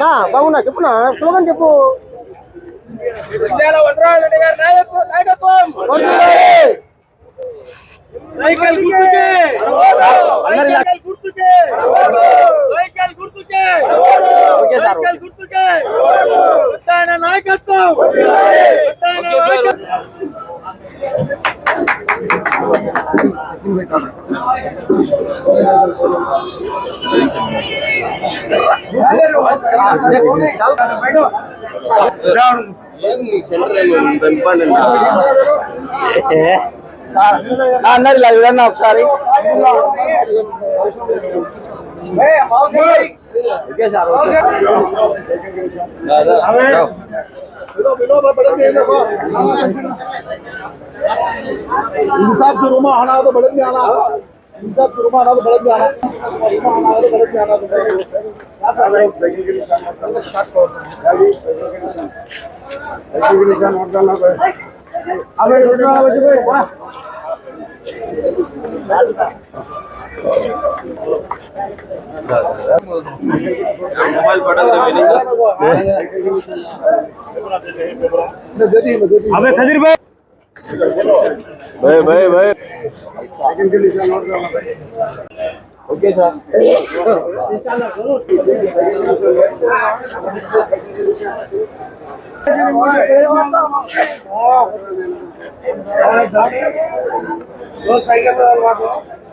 నా బాగున్నా చెప్పు నా స్లోగన్ చెప్పు సైకిల్ గుర్తుకే అందరి ఇలా- సైకిల్ గుర్తుకే సైకిల్ గుర్తుకే ఓకే సార్ నాయకత్వం! అందరు ఇలా ఒకసారి. इंसाफ से रूमा आना हो तो बड़े में आना इंसाफ से रूमा आना तो बड़े में आना रूमा आना हो तो बड़े में आना तो साइकिल के निशान मत डालना स्टार्ट करो साइकिल के निशान साइकिल के निशान मत डालना कोई अबे रुकना बच्चे कोई वाह दे दी दे दी अबे खजीर भाई भाई भाई भाई साइकिल के निशान मत डालना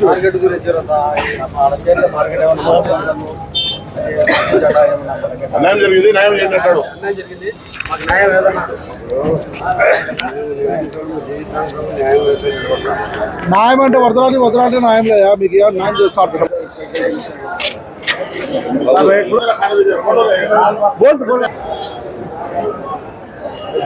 మార్కెట్ జరిగింది న్యాయం చేయండి న్యాయం అంటే వదలాలి వదలాలంటే న్యాయం లేదా? మీకు న్యాయం చేస్తారు బోల్ట్ బోల్ట్.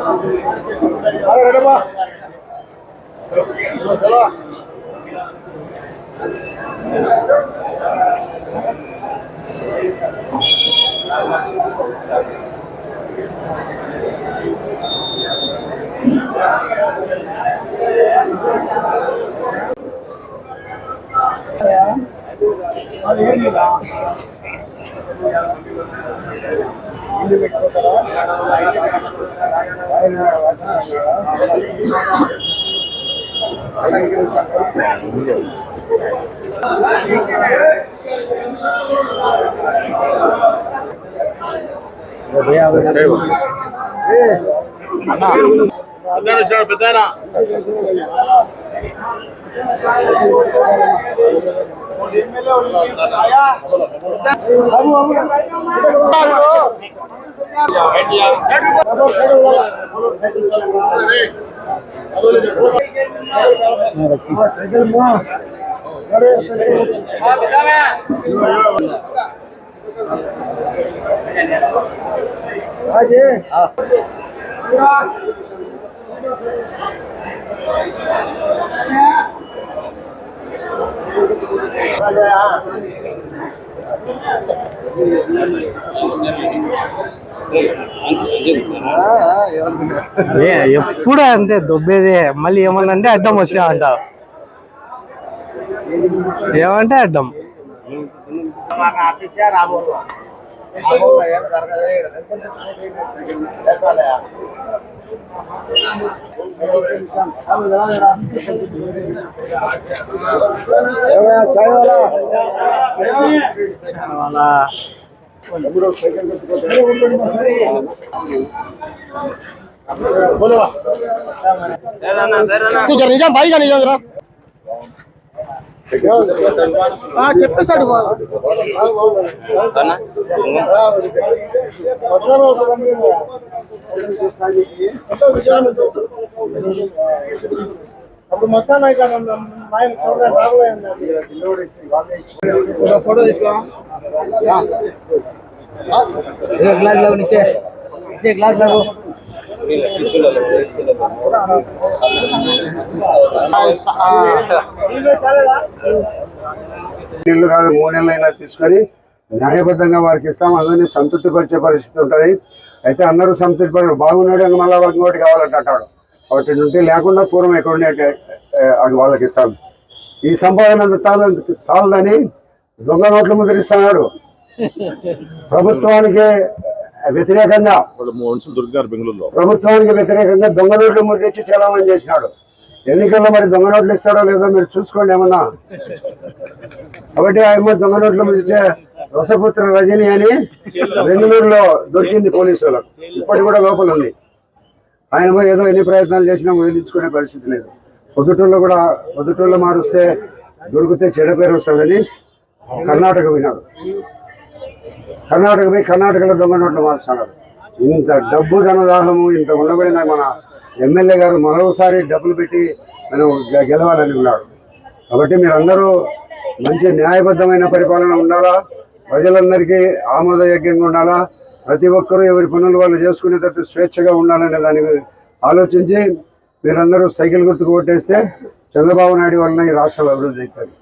来了来，来吧，来吧。好，你个女的。అరే రెడమ్మా పెద్దాయన వచ్చాడు పెద్దాయన આજે ఎప్పుడు అంతే దొబ్బేదే. మళ్ళీ ఏమన్నా అంటే అడ్డం వచ్చినా అంటావు ఏమంటే అడ్డం. चाय वाला बोलो तू जा भाई जाने जा చెప్పేశాడు అప్పుడు మస్తాన్ ఫోటో తీసుకో. గ్లాస్ లాగు నిచ్చే గ్లాస్ లాగు. నీళ్ళు కాదు మూడు నెలలైనా తీసుకొని న్యాయబద్ధంగా వారికి ఇస్తాం. అందరినీ సంతృప్తి పరిచే పరిస్థితి ఉంటుంది. అయితే అందరూ సంతృప్తి బాగున్నాడు ఇంకా మళ్ళీ వాళ్ళకి ఇంకోటి కావాలంటే అంటాడు. ఒకటి నుండి లేకుండా పూర్వం ఎక్కడ ఉండే అది వాళ్ళకి ఇస్తాం. ఈ సంపాదన చాలదని దొంగ నోట్లు ముద్రిస్తున్నాడు ప్రభుత్వానికి వ్యతిరేకంగా మనుషులు దొరికినారు బెంగళూరులో. ప్రభుత్వానికి వ్యతిరేకంగా దొంగ నోట్లు ముద్రించి చలామణి చేసినాడు. ఎన్నికల్లో మరి దొంగ నోట్లు ఇస్తాడో లేదో మీరు చూసుకోండి ఏమన్నా. కాబట్టి ఆయన దొంగ నోట్లు ముద్రించే రసపుత్ర రజని అని బెంగళూరులో దొరికింది పోలీసు వాళ్ళకు. ఇప్పటి కూడా లోపల ఉంది. ఆయన ఏదో ఎన్ని ప్రయత్నాలు చేసినా వదిలించుకునే పరిస్థితి లేదు. పొద్దుటూరులో కూడా పొద్దుటూరులో మారుస్తే దొరికితే చెడ పేరు వస్తుందని కర్ణాటక పోయినాడు కర్ణాటక పోయి కర్ణాటకలో దొంగ నోట్లు మార్చున్నాడు ఇంత డబ్బు ధనదాహము ఇంత ఉండబడిన మన ఎమ్మెల్యే గారు మరోసారి డబ్బులు పెట్టి మనం గెలవాలని ఉన్నాడు. కాబట్టి మీరందరూ మంచి న్యాయబద్ధమైన పరిపాలన ఉండాలా? ప్రజలందరికీ ఆమోదయోగ్యంగా ఉండాలా? ప్రతి ఒక్కరూ ఎవరి పనులు వాళ్ళు చేసుకునేటట్టు స్వేచ్ఛగా ఉండాలనే దాని ఆలోచించి మీరందరూ సైకిల్ గుర్తుకు ఓటేస్తే చంద్రబాబు నాయుడు వలన ఈ రాష్ట్రాలు అభివృద్ధి అవుతారు